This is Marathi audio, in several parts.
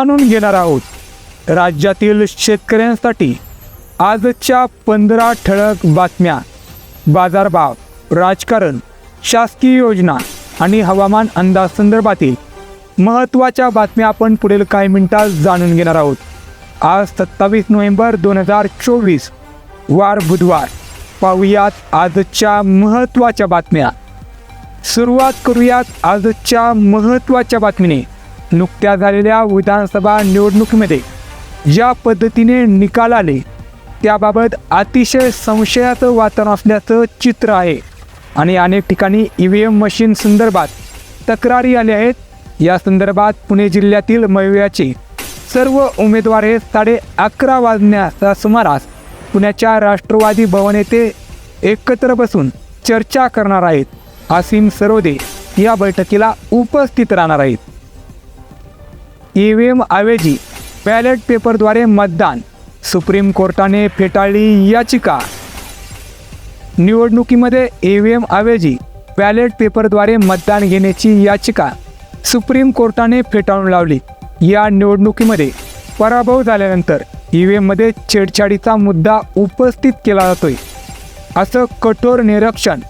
जाणून घेणार आहोत. राज्यातील शेतकऱ्यांसाठी आजच्या पंधरा ठळक बातम्या. बाजारभाव राजकारण शासकीय योजना आणि हवामान अंदाज संदर्भातील महत्त्वाच्या बातम्या आपण पुढील काही मिनिटात जाणून घेणार आहोत. आज सत्तावीस नोव्हेंबर दोन हजार चोवीस वार बुधवार. पाहूयात आजच्या महत्त्वाच्या बातम्या. सुरुवात करूयात आजच्या महत्त्वाच्या बातमीने. नुकत्या झालेल्या विधानसभा निवडणुकीमध्ये ज्या पद्धतीने निकाल आले त्याबाबत अतिशय संशयाचं वातावरण असल्याचं चित्र आहे. आणि अनेक ठिकाणी ई व्ही एम मशीन संदर्भात तक्रारी आल्या आहेत. या संदर्भात पुणे जिल्ह्यातील मयुयाचे सर्व उमेदवार हे साडे अकरा वाजण्याच्या सुमारास पुण्याच्या राष्ट्रवादी भवन येथे एकत्र बसून चर्चा करणार आहेत. आसिम सरोदे या बैठकीला उपस्थित राहणार आहेत. ई व्ही एम ऐवजी बॅलेट पेपरद्वारे मतदान. सुप्रीम कोर्टाने फेटाळली याचिका. निवडणुकीमध्ये ई व्ही एम ऐवजी बॅलेट पेपरद्वारे मतदान घेण्याची याचिका सुप्रीम कोर्टाने फेटाळून लावली. या निवडणुकीमध्ये पराभव झाल्यानंतर ई व्ही एममध्ये छेडछाडीचा मुद्दा उपस्थित केला जातोय. असं कठोर निरीक्षण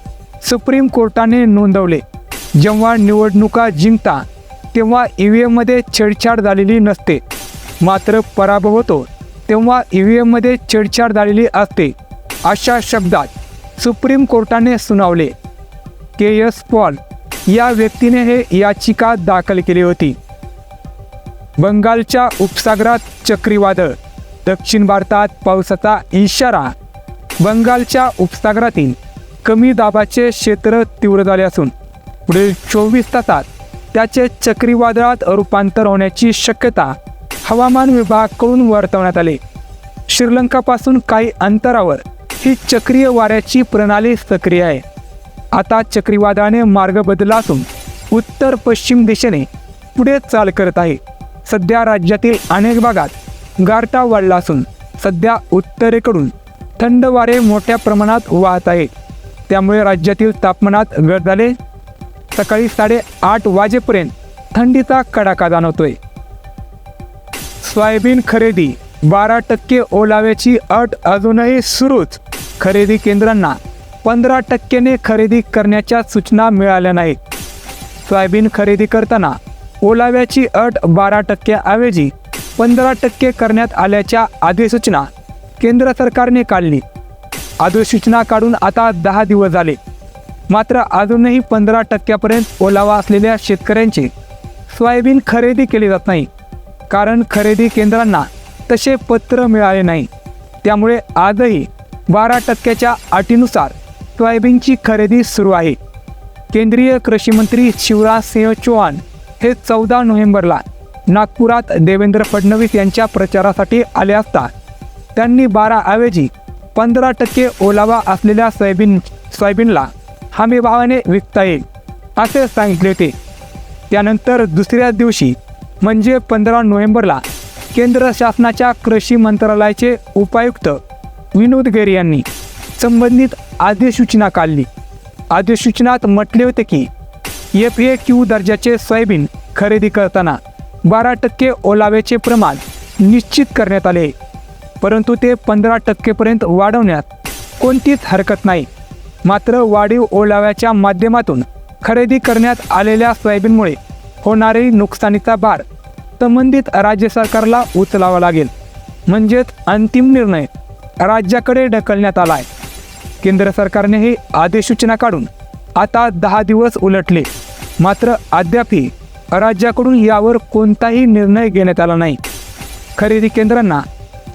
सुप्रीम कोर्टाने नोंदवले. जेव्हा निवडणुका जिंकता तेव्हा ई व्ही एममध्ये छेडछाड झालेली नसते. मात्र पराभव होतो. तेव्हा ई व्ही एममध्ये छेडछाड झालेली असते. अशा शब्दात सुप्रीम कोर्टाने सुनावले. के. एस. पॉल या व्यक्तीने हे याचिका दाखल केली होती. बंगालच्या उपसागरात चक्रीवादळ दक्षिण भारतात पावसाचा इशारा बंगालच्या उपसागरातील कमी दाबाचे क्षेत्र तीव्र झाले असून पुढील चोवीस तासात त्याचे चक्रीवादळात रूपांतर होण्याची शक्यता हवामान विभागाकडून वर्तवण्यात आली. श्रीलंकापासून काही अंतरावर ही चक्रीय वाऱ्याची प्रणाली सक्रिय आहे. आता चक्रीवादळाने मार्ग बदलला असून उत्तर पश्चिम दिशेने पुढे चाल करत आहे. सध्या राज्यातील अनेक भागात गारटा वाढला असून सध्या उत्तरेकडून थंड वारे मोठ्या प्रमाणात वाहत आहे त्यामुळे राज्यातील तापमानात घट झाले. सकाळी साडेआठ वाजेपर्यंत थंडीचा कडाका जाणवतोय. सोयाबीन खरेदी बारा टक्के ओलाव्याची अट अजूनही सुरूच. खरेदी केंद्रांना पंधरा टक्क्याने खरेदी करण्याच्या सूचना मिळाल्या नाहीत. सोयाबीन खरेदी करताना ओलाव्याची अट बारा टक्क्याऐवजी पंधरा टक्के करण्यात आल्याच्या अधिसूचना केंद्र सरकारने काढली. अधिसूचना काढून आता दहा दिवस झाले. मात्र अजूनही पंधरा टक्क्यापर्यंत ओलावा असलेल्या शेतकऱ्यांची सोयाबीन खरेदी केली जात नाही. कारण खरेदी केंद्रांना तसे पत्र मिळाले नाही. त्यामुळे आजही बारा टक्क्याच्या अटीनुसार सोयाबीनची खरेदी सुरू आहे. केंद्रीय कृषी मंत्री शिवराज सिंह चौहान हे चौदा नोव्हेंबरला नागपुरात देवेंद्र फडणवीस यांच्या प्रचारासाठी आले असता त्यांनी बारा ऐवजी पंधरा टक्के ओलावा असलेल्या सोयाबीन सोयाबीनला हमीभावाने विकता येईल असे सांगितले होते. त्यानंतर दुसऱ्या दिवशी म्हणजे पंधरा नोव्हेंबरला केंद्र शासनाच्या कृषी मंत्रालयाचे उपायुक्त विनोद गेरे यांनी संबंधित अधिसूचना काढली. अधिसूचनात म्हटले होते की एफ ए क्यू दर्जाचे सोयाबीन खरेदी करताना बारा टक्के ओलाव्याचे प्रमाण निश्चित करण्यात आले परंतु ते पंधरा टक्केपर्यंत वाढवण्यात कोणतीच हरकत नाही. मात्र वाढीव ओलाव्याच्या माध्यमातून खरेदी करण्यात आलेल्या सोयाबीनमुळे होणारी नुकसानीचा भार संबंधित राज्य सरकारला उचलावा लागेल. म्हणजेच अंतिम निर्णय राज्याकडे ढकलण्यात आला आहे केंद्र सरकारने ही अधिसूचना काढून आता दहा दिवस उलटले. मात्र अद्यापही राज्याकडून यावर कोणताही निर्णय घेण्यात आला नाही. खरेदी केंद्रांना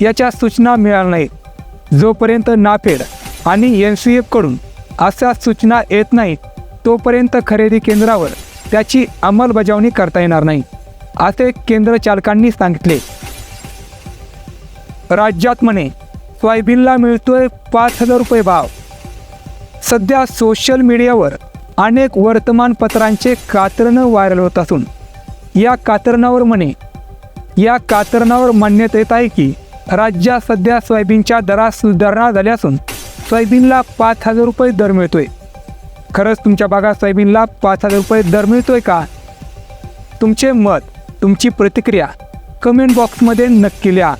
याच्या सूचना मिळाल्या नाहीत. जोपर्यंत नाफेड आणि एन सी एफकडून अशा सूचना येत नाहीत तोपर्यंत खरेदी केंद्रावर त्याची अंमलबजावणी करता येणार नाही असे केंद्र चालकांनी सांगितले. राज्यात म्हणे सोयाबीनला मिळतोय पाच हजार रुपये भाव. सध्या सोशल मीडियावर अनेक वर्तमानपत्रांचे कातरणं व्हायरल होत असून या कातरणावर म्हणे या कातरणावर मान्यता येत आहे की राज्यात सध्या सोयाबीनच्या दरात सुधारणा झाल्या असून सोयाबीनला पाच हजार रुपये दर मिळतोय. खरंच तुमच्या भागात सोयाबीनला पाच हजार रुपये दर मिळतोय का? तुमचे मत तुमची प्रतिक्रिया कमेंट बॉक्समध्ये नक्की लिहा.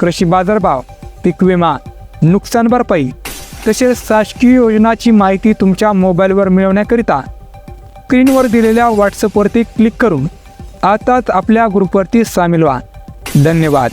कृषी बाजारभाव पीक विमा नुकसान भरपाई तसेच शासकीय योजनाची माहिती तुमच्या मोबाईलवर मिळवण्याकरिता स्क्रीनवर दिलेल्या व्हॉट्सअपवरती क्लिक करून आताच आपल्या ग्रुपवरती सामील व्हा. धन्यवाद.